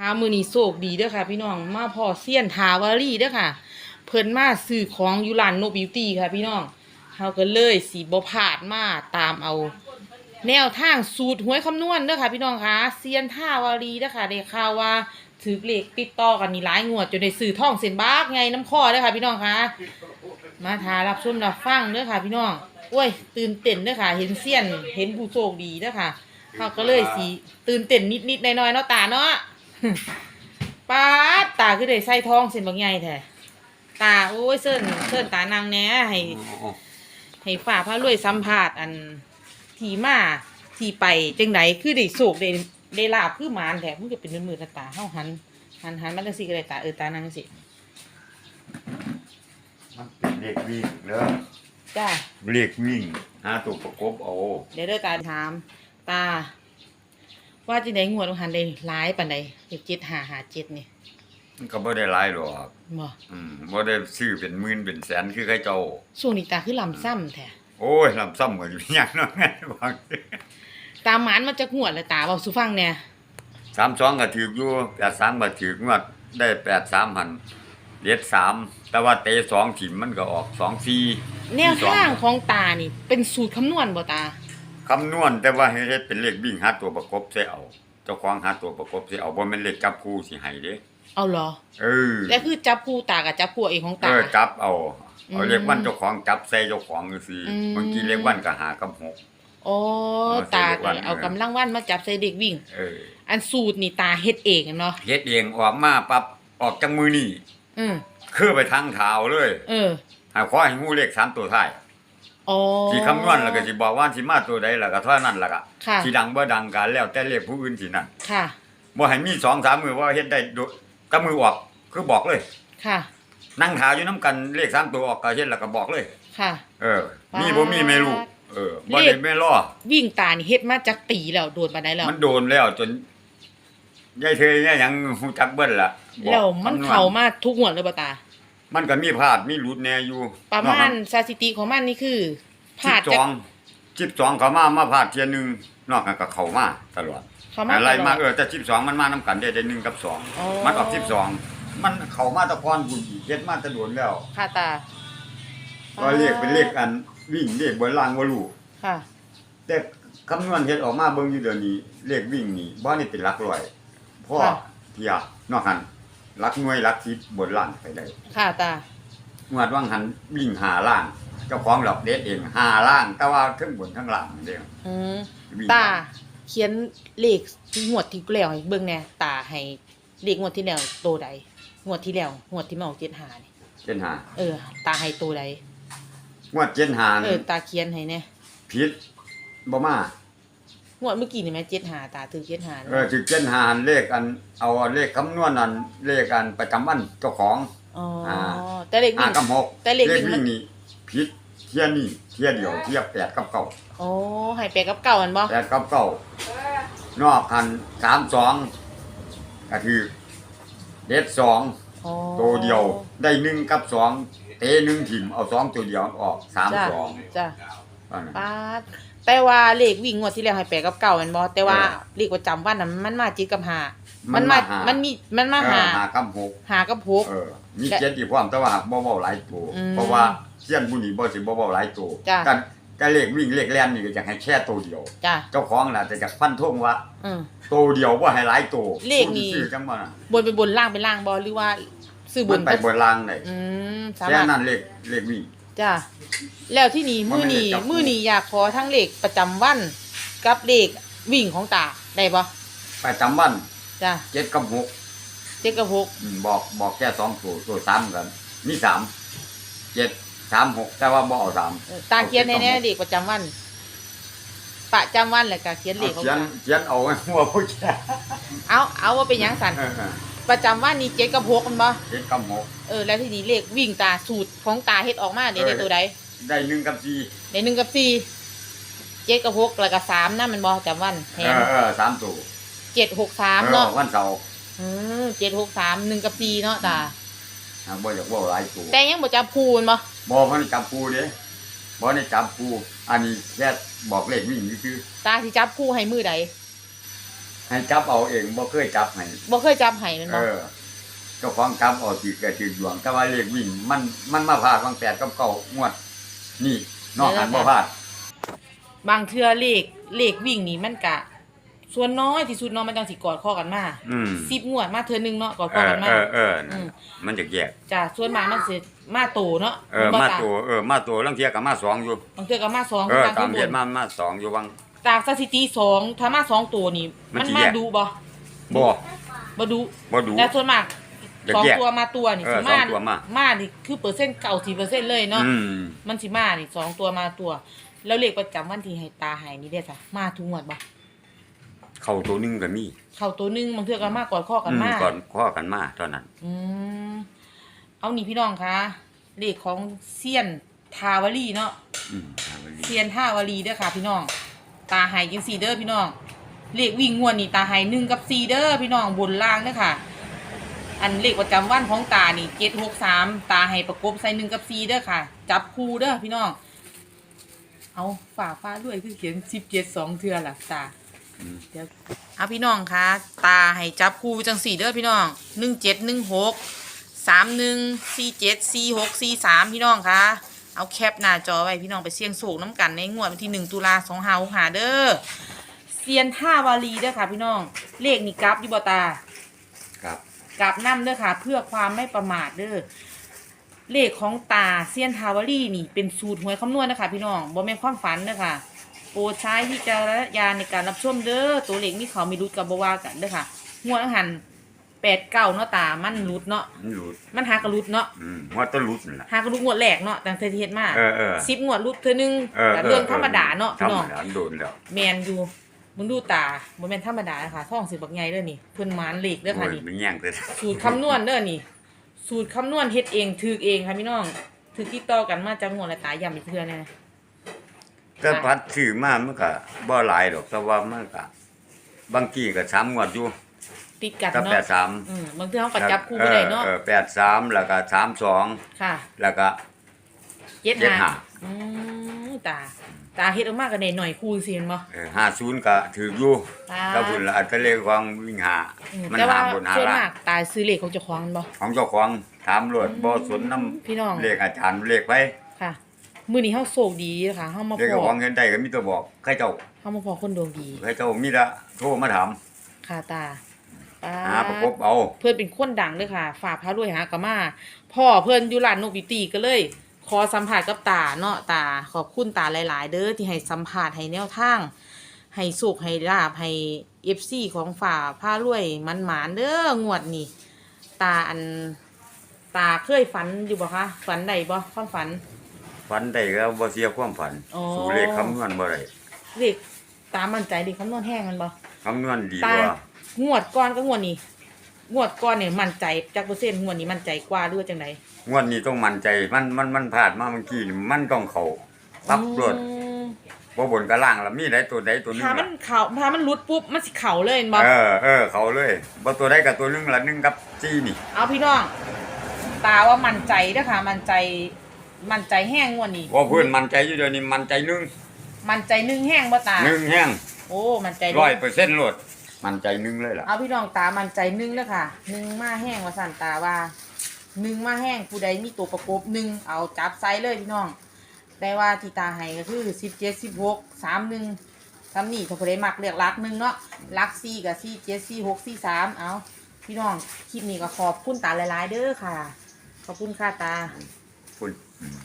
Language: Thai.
ค่ะมือนี้โศกดีเด้อค่ะ พี่น้องมาพอเซียนทาวารีเด้อค่ะ เพิ่นมาซื้อของยูรานโนบิวตี้ค่ะ พี่น้องเฮาก็เลยสีบ่พลาดมาตามเอา แนวทางสูตรหวยคำนวณเด้อค่ะ พี่น้องคะเซียนทาวารีเด้อค่ะได้ข่าวว่าถือเลขติดต่อกันนี่หลายงวดจนได้ซื้อท่องเส้นบากไงน้ำข้อเด้อค่ะ พี่น้องคะมาทารับชมรับฟังเด้อค่ะ พี่น้องโอ้ย ตื่นเต้นเด้อค่ะ เห็นเซียนเห็นผู้โชคดีเด้อค่ะเฮาก็เลยสีตื่นเต้นนิดๆหน่อยๆเนาะตาเนาะ ป้าดตาคือได้ใส่ทองเส้นบางใหญ่แท้ตาโอ้ยเส้นเส้นตานางแหน่ให้ให้ฝ่าพระรวยสัมภาษณ์อันที่มาที่ไปจังไดคือได้โศกได้ได้ลาบคือหมานแท้มันก็เป็นมือๆตาเฮาหันหันหันมันจังซี่ก็ได้ตาเออตานางจังซี่มันเป็นเลขวิ่งเด้อจ้าเลขวิ่งหาตัวประกบเอาเดี๋ยวเด้อตาถาม ตา ว่าจังไดงวดของหันได้หลายปานใดเจ็ดห้าห้าเจ็ดนี่มันก็บ่ได้หลายหรอกบ่อืมบ่ได้ซื้อเป็นหมื่นเป็นแสนคือใครเจ้าช่วงนี้ตาคือลำซ้ำแท้โอ้ยลำซ้ำกันอยู่อย่างนั้นไงบางตาหมานมันจะงวดเลยตาเว้าสู่ฟังแหน่สามสองก็ถืออยู่แปดสามก็ถืองวดได้แปดสามพันเจ็ดสามแต่ว่าเตะสองถิ่มมันก็ออกสองสี่แนวทางของตานี่ เป็นสูตรคำนวณบ่ตา คำนวณแต่ว่าให้เฮ็ดเป็นเลขวิ่งหาตัวประกบใส่เอาเจ้าของหาตัวประกบใส่เอาบ่แม่นเลขจับคู่สิให้เด้เอาเหรอเออแล้วคือจับคู่ตากับจับคู่เองของเอตา อจับเอาเอาอืมเลขวันเจ้าของจับใส่เจ้าของซื่ออืม บางทีเลขวันก็หากับหกอ๋อเอาใส่ตาเลขวัก็นเอากำลังวันมาจับใส่เด็กวิ่ง เอออันสูตรนี่ตาเฮ็ดเองอะเนาะเฮ็ดเองออกมาปั๊บออกจากมือนี่อืมคือไปทางเท้าเลย เออ หาขอให้งูเลขสามตัวท้าย อ๋อ สิคำนวณแล้วก็สิบอกว่าสิมาตัวใดแล้วก็เท่านั้นล่ะก็ค่ะ สิดังบ่ดังกันแล้วแต่เลขผู้อื่นสินั่นค่ะ บ่ให้มีสองสามมือว่าเฮ็ดได้โดกับมือออกคือบอกเลย ค่ะ นั่งถาอยู่นํกันเลขสามตัวออกก็เฮ็ดแล้วก็บอกเลย ค่ะ เออ มีบ่มีไม่รู้เออบ่เลได้ข ไม่รอ วิ่งตานี่เฮ็ดมาจากปีแล้วโดนปานใดแล้ว มันโดนแล้วจนยายเธยยายหยังฮู้จักเบิ้ลล่ะบอกแล้วมันคำวณเข้ามาทุกงวดเลยบ่ตา มันก็มีพลาดมีหลุดแน่อยู่ประมาณสถิติของมันนี่คือพลาดจจากองจิบสองเขามามาพลาดเทียหนึงนอกนั้นก็เข้ามาตลอดเขามาอะไรตลมาอดเออแต่จิบสองมันมานํกันได้ได้หนึ่งกับสองอ๋อมันออกจิบสองมันเข้ามาแตะกอนบุญอีกเฮ็ดมาแตะโดนแล้วค่ะตาก็เรียกเป็นเลขอันวิ่งเลขบนล่างบ่รู้ค่ะแต่คำนวณเฮ็ดออกมาเบิ่งอยู่เดี๋ยวนี้เลขวิ่งนี่บ่นี่เป็นหลักร้อยเพราะค่ะเพียนอกหัน หลักหน่วยหลักสิบบนล่างไปได้ค่ะตา งวดว่างหันวิ่งหาล่างเจ้าของหลอกเด็ดเองหาล่าง แต่ว่าทั้งบนทั้งล่างเดียวอืมวิ่งตา เขียนเลขที่งวดที่แล้วให้เบิ่งแหน่ตาให้เลขงวดที่แล้วโตใดงวดที่แล้วงวดที่มาออก75นี่เจ็ดหาเออ ตาให้โตใดงวดเจ็ดหาเออ ตาเขียนให้แหน่ผิดบ่มา งวดเมื่อกี้นี่แม่75ตาถือ75เออถึงเจ็ดหาเลขอัน เอาเลขคำนวณอันเลขอันประจำวันเจ้าของอ๋ออาแต่เลขห้าวิ่งกับหกแต่เลขวิ่งมันวิ่งนี่ผิดเทียนี่เทียเดียวเทียแปดกับเก้าโอ้ให้ไปกับเก่ามันบ่แปดกับเก้านอกหันสามสองก็คือเด็ดสองอ๋อตัวเดียวได้หนึ่งกับสองเตะหนึ่งถิ่มเอาสองตัวเดียวออกสามจ้ะสองจ้ะว่านั่นปาด แต่ว่าเลขวิ่งงวดที่แล้วให้แปลกับเก่าแมันบ่แต่ว่าเออเลขประจำวันน่ะมันมาจิตกับหามัมันนมามาหามัมันมีมันมาหาเออหากับหกหากับหก เออ มีและเจ็ดอีกพร้อมแต่ว่าบ่เว้าหลายตัวอืมเพราะว่าเสี้ยนผู้นี้บ่สิบ่เว้าหลายตัวจ้ะ แต่แต่เลขวิ่งเลขแล่นนี่ก็อยากให้แค่ตัวเดียว จ้ะเจ้าของน่ะแต่จะฟันธงว่าอืม ตัวเดียวบ่ให้หลายตัวเลขนี่ ผู้ที่ซื้อจังว่าน่ะบนไปบนล่างไปล่างบ่หรือว่าซื้อบมันนไปบนล่างได้อืมสาแค่มารถนั้นเลขเลขวิ่ง จ้ะแล้วที่นี่มันมื้อไม่ได้นี้จับคู่มื้อนี้อยากขอทั้งเลขประจำวัน กับเลขวิ่งของตาได้บ่ประจำวันจ้ะเจ็ดกับหกเจ็ดกับหกอืมบอกบอกแค่สองตัวตัวสามกันมีสามเจ็ดสามหกแต่ว่าบ่เอาสามเออตาเขียนให้แน่เลขประจำวัน ประจำวันแล้วก็เขียนเลขของเขียนตาเขียนเอาไว้หัวผู้แก่เอาเอาว่าเป็นหยังสันเออเออ ประจำวันนี้เจ็ดกับหกมันบ่เจ็ดกับหกเออแล้วทีนี้เลขวิ่งตาสูตรของตาเฮ็ดออกมาเดี๋ยวเออได้ตัวใดได้หนึ่งกับสี่ในหนึ่งกับสี่เจ็ดกับหกแล้วก็สามนะมันบอจำวันแทเอนอเออสามตัวเจ็ดหกสามเออเนาะวันเสาร์อืมเจ็ดหกสามหนึ่งกับสี่เนาะตาอ่าบ่อยากว่าหลายตัวแต่ยังบ่จับคูณบ่บ่มันจับปูเด้บ่ได้จับปูอันนี้แค่บอกเลขวิ่งซื่อตาสิจับคู่ให้มือใดๆ ให้จับเอาเองบ่เคยจับให้บ่เคยจับให้แมันเอบ่อเจ้าของจับเอาถือก็ถือดวง แต่ว่าเลขวิ่งมันมันมาพลาดบางแปดกับเก้างวด นี่นอกอันบ่พลาด บางเทื่อเลขเลขวิ่งนี่มันกะ ส่วนน้อยที่สุดเนาะมันจังสิกอดข้อกันมาอืม สิบงวดมาเทื่อนึงเนาะกอดเอข้ออกันมาเออเอออืมมันจะแยกจ้ะส่วนมากมันสิมาโตเนาะเออ บ่มาตตัวเออมาตัวลังเทียก็มาสองอยู่บางเทื่อก็มาสองเออทางตามข้างบเดือนนมามาสองอยู่วัง จากสถิติสองถ้ามาสองตัวนี่มัมันนสิมาแยก ดูบ่บ่ บ่ดูบ่ดู แต่ส่วนมากอยากสองแยกตัวมาตัวนี่เออสิสองตัวมา มานี่คือเปอร์เซ็นต์เก่าสี่เปอร์เซ็นต์เลยเนาะ อืม มันสิมานี่สองตัวมาตัว แล้วเลขประจำวันที่ให้ตาใหายนี่เด้อจ้ะมาทุกงวดบ่เข้าตัวหนึงก็มีเข้าตัวหนึงบางเทื่อก็มากอดข้อกันอืมมาก่อนข้อกันมาเท่านั้น อืมเอานี่พี่น้องคะเลขของเซียนทาวารีเนาะอืมทางมันดีเซียนทาวารีเด้อค่ะพี่น้อง ตาใหายจังสี่เด้อพี่น้องเลขวิ่งงวดนี่ตาใหายหนึ่งกับสี่เด้อพี่น้องบนล่างเด้อค่ะ อันเลขประจำวันของตานี่เจ็ดหกสามตาให้ประกบใส่หนึ่งกับสี่เด้อค่ะ จับคู่เด้อพี่น้อง เอาฝ่าฟ้าด้วยคือเขียนสิบเจ็ดสองเทือล่ะตาเดี๋ยวเอาพี่น้องคะตาให้จับคู่จังสี่เด้อพี่น้องหนึ่งเจ็ดหนึ่งหกสามหนึ่งสี่เจ็ดสี่หกสี่สามพี่น้องคะ เอาแคปหน้าจอไว้พี่น้องไปเสี่ยงโศกน้ำกันในงวดวันที่หนึ่งตุลาสองหาหาเด้อเซียนท่าวารีเด้อค่ะ พี่น้องเลขนี่กราฟอยู่บ่ตา ครับ กราบน้ำเด้อค่ะ เพื่อความไม่ประมาทเด้อเลขของตาเซียนทาวารีนี่เป็นสูตรหวยคำนวณนะคะพี่น้องบ่แม่นความฝันเด้อค่ะโปรดใช้วิจารณญาณในการรับชมเด้อตัวเลขนี่เขาไม่รุดกับบว่ากันเด้อค่ะงวดอาหัน แปดเก้าเนาะตา มันรุดเนาะ มันหลุดมันหากระรุดเนาะ อืมว่าต้องหลุดนั่นล่ะ หากระรุดงวดแรกเนาะตั้งแต่ที่เฮ็ดมาเออเออสิบงวดรุดเธอนึงเออแต่เรื่องธรรมดาเนาะธรพี่รน้มองดาโดนแล้ว แมนอยู่มึงดูตาบ่แม่นธรรมดาค่ะท่องสิบักใหญ่เด้อนี่เพิ่นหมานเลขเด้อค่ะโอ้ยนี่ มันแย่งแต่สูตรคำนวณเด้อนี่ สูตรคำนวณเฮ็ดเองถือเองค่ะพี่น้องถือติดต่อกันมาจากงวดละตายย้ำอีกเทื่อแน่แต่พัดซื้อมามันก็บ่หลายดอกแต่ว่ามันก็บางทีก็สามงวดอยู่ ติดกันก็เนาะแปดสามอืมบางทีเขาก็จับคู่บ่ได้เนาะออแปดสามแล้วก็สามสองค่ะแล้วก็เจ็ดเจ็ดห้าห้าอืมตา ตาเฮ็ดออกมาก็ได้หน่อยคู่สิเห็นบ่ ห้าศูนย์ก็ถืออยู่ตาก็บุญละอัตเลขของวิ่งหา อืมมันแต่ว่าหาบนหาส่วนล่ามางกตาซื้อเลขของเจ้าของแม่นบ่ ของเจ้าของถามรวดบ่สนน้ำพี่น้องเลขอาจารย์เลขไปค่ะ มื้อนี้เฮาโชคดีค่ะเฮามาเลขพเจ้าอของเห็นได้ก็มีแต่บอกใครเจ้าเฮามาพอคนดวงดี ใครเจ้ามีละโทรมาถามค่ะตา ปาหาประกบเอา เพื่อนเป็นคนดังเลยค่ะ ฝากพระรวยหากะมา พ่อเพื่อนอยู่ร้านนกบิวตี้ก็เลย ขอสัมผัสกับตาเนาะตาขอบคุณตาหลาย ๆ เด้อที่ให้สัมผัสให้แนวทาง ให้สุขให้ลาบให้เอฟซีของฝ่าผ้ารวยมันหมานเด้องวดนี่ตาอันตาเคยฝันอยู่บ่คะฝันใดบ่ความฝันฝันได้ก็บ่เสียความฝัน อ๋อสู่เลขคำนวณบ่ได้เลขตามั่นใจเลขคำนวณแห้งมันบ่ คำนวณดีตากว่า งวดก่อนก็งวดนี้งวดก่อนเนี่ยมั่นใจจักเปอร์เซ็นต์งวดนี้มั่นใจกว่าหรือว่าจังไดงวดนี้ต้องมั่นใจมันมันมันพลาดมาเมื่อกี้นี่มันต้องเข้าปั๊บรวดอืมบ่บนกับล่างแล้วมีได้ตัวใดตัวหนึงถ้ามัล่ะนเข่าถ้ามันรุดปุ๊บมันสิเข่าเลยเห็นบ่ เออเออเขาเลยบ่ตัวใดกับตัวหนึงละหนึงกับจี้นี่ เอาพี่น้อง ตาว่ามั่นใจเด้อค่ะมั่นใจ มั่นใจแห้งงวดนี้ว่าเพื่อนมั่นใจอยู่เดี๋ยวนี้มั่นใจหนึงมั่นใจหนึ่งแห้งบ่ตา หนึงแห้งโอ้ มั่นใจร้อยเปอร์เซ็นต์โลด มั่นใจหนึงเลยล่ะ เอาพี่น้องตามั่นใจหนึ่งแล้วค่ะหนึ่งมาแห้งว่าสั่นตาว่าหนึ่งมาแห้งผู้ใดมีตัวประกบหนึ่งเอาจับไซเลยพี่น้อง แต่ว่าที่ตาให้ก็คือสิบเจ็ดสิบหกสามหนึ่งทำนี่ถ้าผู้ใดมักเรียกรักหนึ่งเนาะรักสี่กับสี่เจ็ดสี่หกสี่สามเอาพี่น้องคลิปนี้ก็ขอบคุณตาหลายๆเด้อค่ะ ขอบคุณค่ะตา คุณอืม